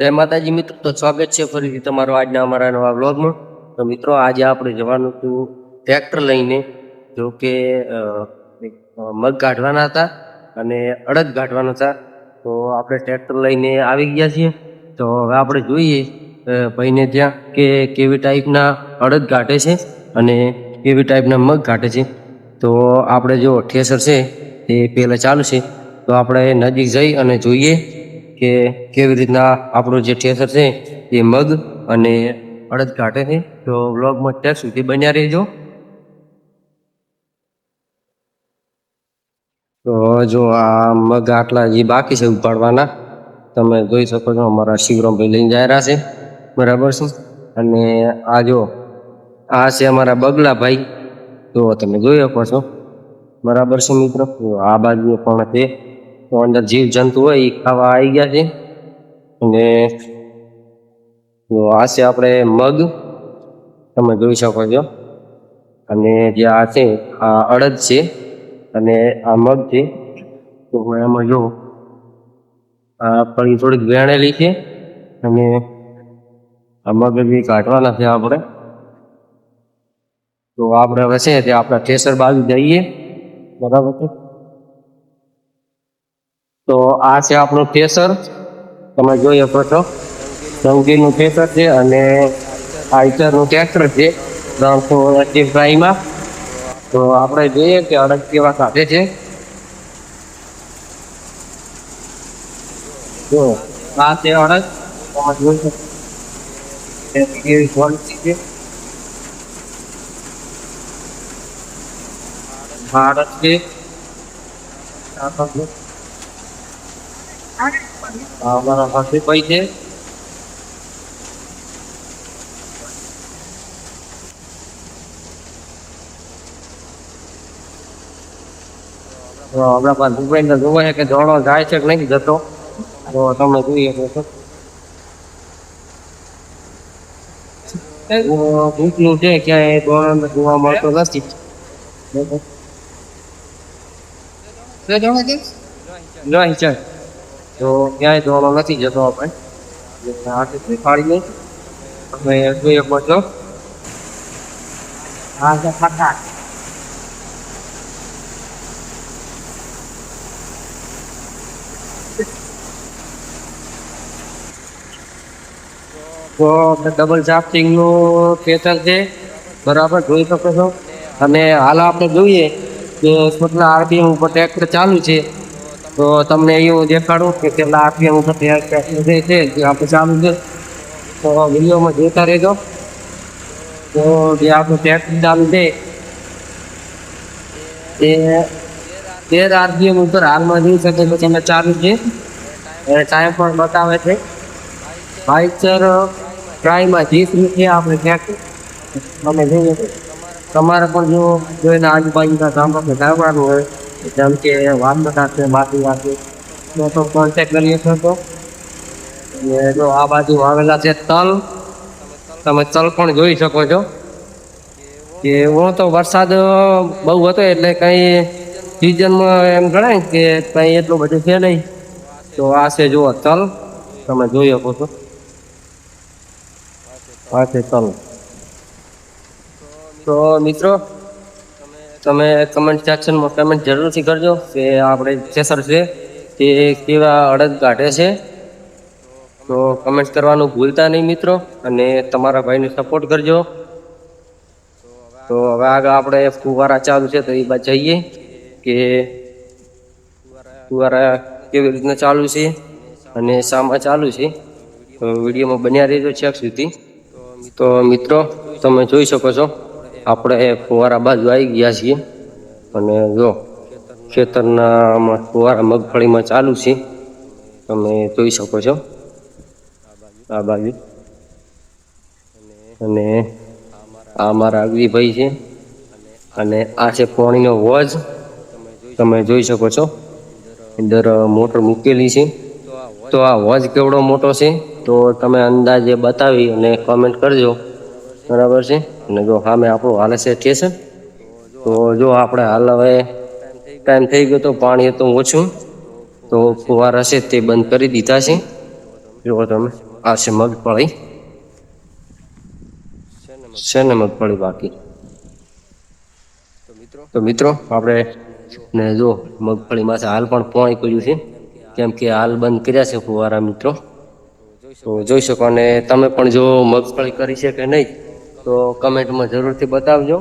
જય માતાજી, મિત્રો, તો સ્વાગત છે ફરીથી તમારો આજના અમારા નવા વ્લોગમાં. તો મિત્રો, આજે આપણે જવાનું હતું ટ્રેક્ટર લઈને, જો કે મગ કાઢવાના હતા અને અડદ કાઢવાના હતા. તો આપણે ટ્રેક્ટર લઈને આવી ગયા છીએ. તો હવે આપણે જોઈએ ભાઈને ત્યાં કે કેવી ટાઈપના અડદ કાઢે છે અને કેવી ટાઈપના મગ કાઢે છે. તો આપણે જો ઠેસર છે, તે પહેલાં ચાલુ છે. તો આપણે નજીક જઈ અને જોઈએ કે કેવી રીતના આપણું જે ઠેસર છે એ મગ અને અડદ કાઢે છે. તો વ્લોગમાં ત્યાં સુધી બન્યા રહેજો. તો જો આ મગ આટલા જે બાકી છે ઉપાડવાના. તમે જોઈ શકો છો અમારા શિવરામભાઈ લઈને જાય રહ્યા છે. બરાબર છે? અને આ જો, આ છે અમારા બગલાભાઈ તો તમે જોઈ શકો છો. બરાબર છે મિત્રો? આ બાજુ પણ છે. અંદર જીવ જંતુ હોય એ ખાવા આવી ગયા છે. અને આ છે આપણે મગ. તમે જોઈ શકો છો. અને જે આ છે, આ અડદ છે અને આ મગ છે. તો હું એમાં જો આ ફળી થોડીક વેણેલી છે અને આ મગ બી કાઢવાના છે આપણે. તો આપણે હવે છે તે આપણા ઠેસર બાજુ જઈએ. બરાબર છે? તો આ છે આપણું ફેસર તમે જોઈ શકો છો. સંગીનું ફેસર છે અને આઈટરનું ટ્રેક્ટર છે. ત્રણસો અડતીસ પ્રાઈમાં તો આપણે જોઈએ કે અડગ કેવા કાઢે છે. જો, આ છે અડગ. છે. ભારત છે. અમારા પાસે કોઈ છે? આપણા પાસે ભૂપેન્દ્ર જોવે છે કે ધોળો જાય છે કે નહીં જતો? તો તમે જોઈએ છો ભૂખનું છે ક્યાંય ધોળો જોવા મળતો નથી. જોઈ ચાલ તો ક્યાંય ધોળો નથી જતો આપણે. એટલે હાથે દેખાડી નહીં તમે જોઈ શકો છો હા છે ફટાક તો ડબલ ચાર્જિંગનું ખેતર છે. બરાબર જોઈ શકો છો. અને હાલ આપણે જોઈએ કે કેટલા આરબી ઉપર ટ્રેક્ટર ચાલુ છે. તો તમને એવું દેખાડું કે કેટલા આરપીએમ ઉપર ટ્રેક્ટર જે છે, જે આપણે ચાલુ છે, તો વિડીયોમાં જોતા રહેજો. તો જે આપણું ટેક્સ ચાલુ છે તે તેર આરપીએમ ઉપર હાલમાં જઈ શકે છો તમે ચાલુ છે. અને ટાઈમ પણ બતાવે છે. વાઇચર ટ્રાયમાં ત્રીસ રૂપિયા આપણે ટેક્સ અમે જોઈએ તો. તમારે પણ જો જોઈને આજુબાજુના ગામમાં ગામવાનું હોય જેમ કે વાનબટા છે માટી વાગે તો કોન્ટેક કરીએ છો તો. જો આ બાજુ આવેલા છે તલ, તમે તલ પણ જોઈ શકો છો. કે હું તો વરસાદ બહુ હતો એટલે કંઈ સિઝનમાં એમ ગણાય કે કંઈ એટલું બધું છે નહીં. તો આ છે જુઓ તલ, તમે જોઈ શકો છો. આ છે તલ. તો મિત્રો તમે કમેન્ટ સેક્શનમાં કમેન્ટ જરૂરથી કરજો કે આપણે જેસર છે તે કેવા અડદ કાઢે છે. તો કમેન્ટ કરવાનું ભૂલતા નહીં મિત્રો અને તમારા ભાઈને સપોર્ટ કરજો. તો હવે આગળ આપણે ફુવારા ચાલુ છે તો એ બાદ જઈએ કે ફુવારા કેવી રીતના ચાલુ છે અને શામાં ચાલુ છે. તો વિડીયોમાં બન્યા રહેજો છેક સુધી. તો મિત્રો તમે જોઈ શકો છો. આપણે ફુવારા બાજુ આવી ગયા છીએ. અને જો, ખેતરના ફુવારા મગફળીમાં ચાલુ છે. તમે જોઈ શકો છો. આ બાજુ. અને આ મારા અગરીભાઈ છે. અને આ છે પાણીનો વોજ. તમે જોઈ શકો છો. અંદર મોટર મૂકેલી છે. તો આ વોજ કેવડો મોટો છે? તો તમે અંદાજે બતાવી અને કોમેન્ટ કરજો. બરાબર છે? અને જો સામે આપણું હાલે છે ઠેસર તો જો આપણે હાલ હવે ટાઈમ થઈ ગયો તો પાણી હતું ઓછું, તો ફુવારા હશે તે બંધ કરી દીધા છે. જુઓ તમે, આ છે મગફળી. છે ને મગફળી બાકી? તો મિત્રો, આપણે ને જો મગફળીમાં છે હાલ પણ પોણી કર્યું છે. કેમ કે હાલ બંધ કર્યા છે ફુવારા મિત્રો. તો જોઈ શકો અને તમે પણ જો મગફળી કરી છે કે નહીં? તો કમેન્ટમાં જરૂરથી બતાવજો.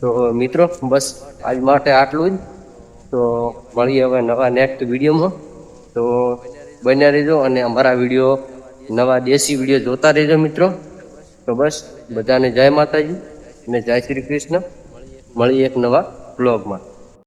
તો મિત્રો, બસ આજ માટે આટલું જ. તો મળીએ હવે નવા નેક્સ્ટ વિડીયોમાં. તો બન્યા રહેજો અને અમારા વીડિયો, નવા દેશી વીડિયો જોતા રહેજો મિત્રો. તો બસ, બધાને જય માતાજી અને જય શ્રી કૃષ્ણ. મળીએ એક નવા બ્લોગમાં